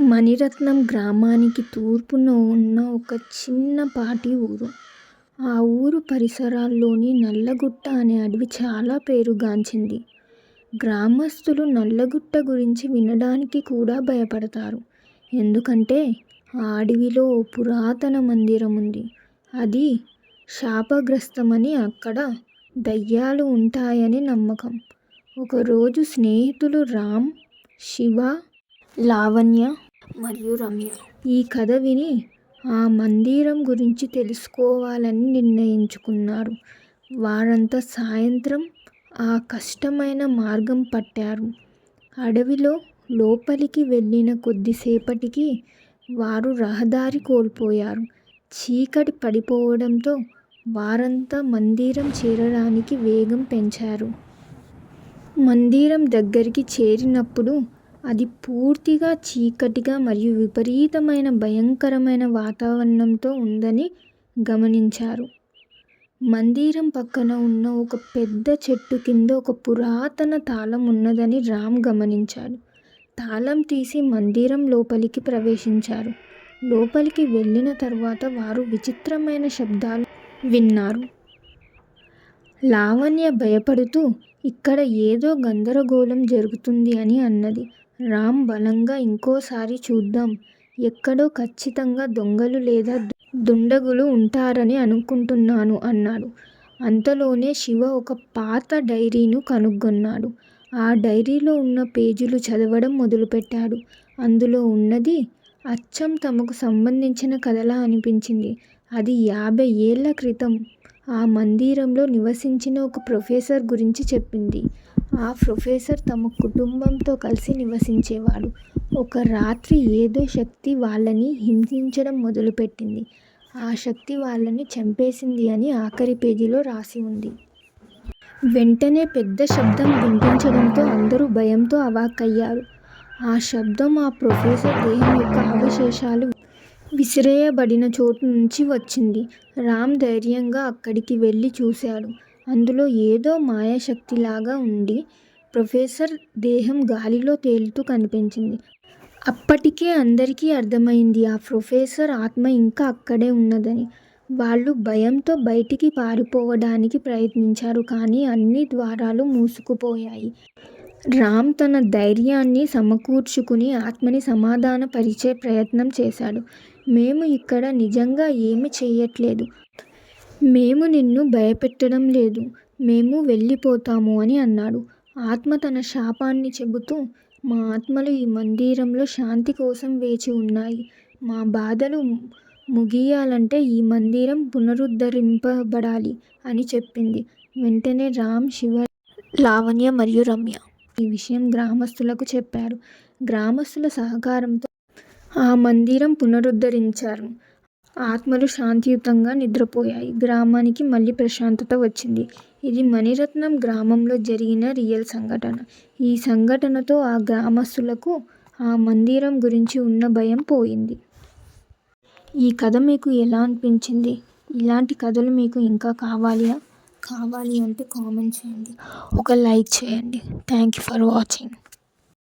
మణిరత్నం గ్రామానికి తూర్పున ఉన్న ఒక చిన్నపాటి ఊరు. ఆ ఊరు పరిసరాల్లోని నల్లగుట్ట అనే అడవి చాలా పేరుగాంచింది. గ్రామస్తులు నల్లగుట్ట గురించి వినడానికి కూడా భయపడతారు. ఎందుకంటే ఆ అడవిలో పురాతన మందిరం ఉంది. అది శాపగ్రస్తమని, అక్కడ దయ్యాలు ఉంటాయని నమ్మకం. ఒకరోజు స్నేహితులు రామ్, శివ, లావణ్య మరియు రమ్య ఈ కథ విని ఆ మందిరం గురించి తెలుసుకోవాలని నిర్ణయించుకున్నారు. వారంతా సాయంత్రం ఆ కష్టమైన మార్గం పట్టారు. అడవిలో లోపలికి వెళ్ళిన కొద్దిసేపటికి వారు రహదారి కోల్పోయారు. చీకటి పడిపోవడంతో వారంతా మందిరం చేరడానికి వేగం పెంచారు. మందిరం దగ్గరికి చేరినప్పుడు అది పూర్తిగా చీకటిగా మరియు విపరీతమైన భయంకరమైన వాతావరణంతో ఉందని గమనించారు. మందిరం పక్కన ఉన్న ఒక పెద్ద చెట్టు కింద ఒక పురాతన తాళం ఉన్నదని రామ్ గమనించాడు. తాళం తీసి మందిరం లోపలికి ప్రవేశించారు. లోపలికి వెళ్ళిన తర్వాత వారు విచిత్రమైన శబ్దాలు విన్నారు. లావణ్య భయపడుతూ ఇక్కడ ఏదో గందరగోళం జరుగుతుంది అని అన్నది. రామ్ బలంగా ఇంకోసారి చూద్దాం. ఎక్కడో ఖచ్చితంగా దొంగలు లేదా దుండగులు ఉంటారని అనుకుంటున్నాను అన్నాడు. అంతలోనే శివ ఒక పాత డైరీను కనుగొన్నాడు. ఆ డైరీలో ఉన్న పేజీలు చదవడం మొదలుపెట్టాడు. అందులో ఉన్నది అచ్చం తమకు సంబంధించిన కథలా అనిపించింది. అది యాభై ఏళ్ళ క్రితం ఆ మందిరంలో నివసించిన ఒక ప్రొఫెసర్ గురించి చెప్పింది. ఆ ప్రొఫెసర్ తమ కుటుంబంతో కలిసి నివసించేవాడు. ఒక రాత్రి ఏదో శక్తి వాళ్ళని హింసించడం మొదలుపెట్టింది. ఆ శక్తి వాళ్ళని చంపేసింది అని ఆఖరి పేజీలో రాసి ఉంది. వెంటనే పెద్ద శబ్దం వినిపించడంతో అందరూ భయంతో అవాక్కయ్యారు. ఆ శబ్దం ఆ ప్రొఫెసర్ దేహం యొక్క అవశేషాలు విసిరేయబడిన చోటు నుంచి వచ్చింది. రామ్ ధైర్యంగా అక్కడికి వెళ్ళి చూశాడు. అందులో ఏదో మాయాశక్తిలాగా ఉండి ప్రొఫెసర్ దేహం గాలిలో తేలుతూ కనిపించింది. అప్పటికే అందరికీ అర్థమైంది ఆ ప్రొఫెసర్ ఆత్మ ఇంకా అక్కడే ఉన్నదని. వాళ్ళు భయంతో బయటికి పారిపోవడానికి ప్రయత్నించారు. కానీ అన్ని ద్వారాలు మూసుకుపోయాయి. రామ్ తన ధైర్యాన్ని సమకూర్చుకుని ఆత్మని సమాధాన పరిచే ప్రయత్నం చేశాడు. మేము ఇక్కడ నిజంగా ఏమి చేయట్లేదు మేము నిన్ను భయపెట్టడం లేదు. మేము వెళ్ళిపోతాము అని అన్నాడు. ఆత్మ తన శాపాన్ని చెబుతూ మా ఆత్మలు ఈ మందిరంలో శాంతి కోసం వేచి ఉన్నాయి. మా బాధలు ముగియాలంటే ఈ మందిరం పునరుద్ధరింపబడాలి అని చెప్పింది. వెంటనే రామ్, శివ, లావణ్య మరియు రమ్య ఈ విషయం గ్రామస్తులకు చెప్పారు. గ్రామస్తుల సహకారంతో ఆ మందిరం పునరుద్ధరించారు. ఆత్మలు శాంతియుతంగా నిద్రపోయాయి. గ్రామానికి మళ్ళీ ప్రశాంతత వచ్చింది. ఇది మణిరత్నం గ్రామంలో జరిగిన రియల్ సంఘటన. ఈ సంఘటనతో ఆ గ్రామస్తులకు ఆ మందిరం గురించి ఉన్న భయం పోయింది. ఈ కథ మీకు ఎలా అనిపించింది? ఇలాంటి కథలు మీకు ఇంకా కావాలియా కావాలి అంటే కామెంట్ చేయండి. ఒక లైక్ చేయండి. Thank you for watching.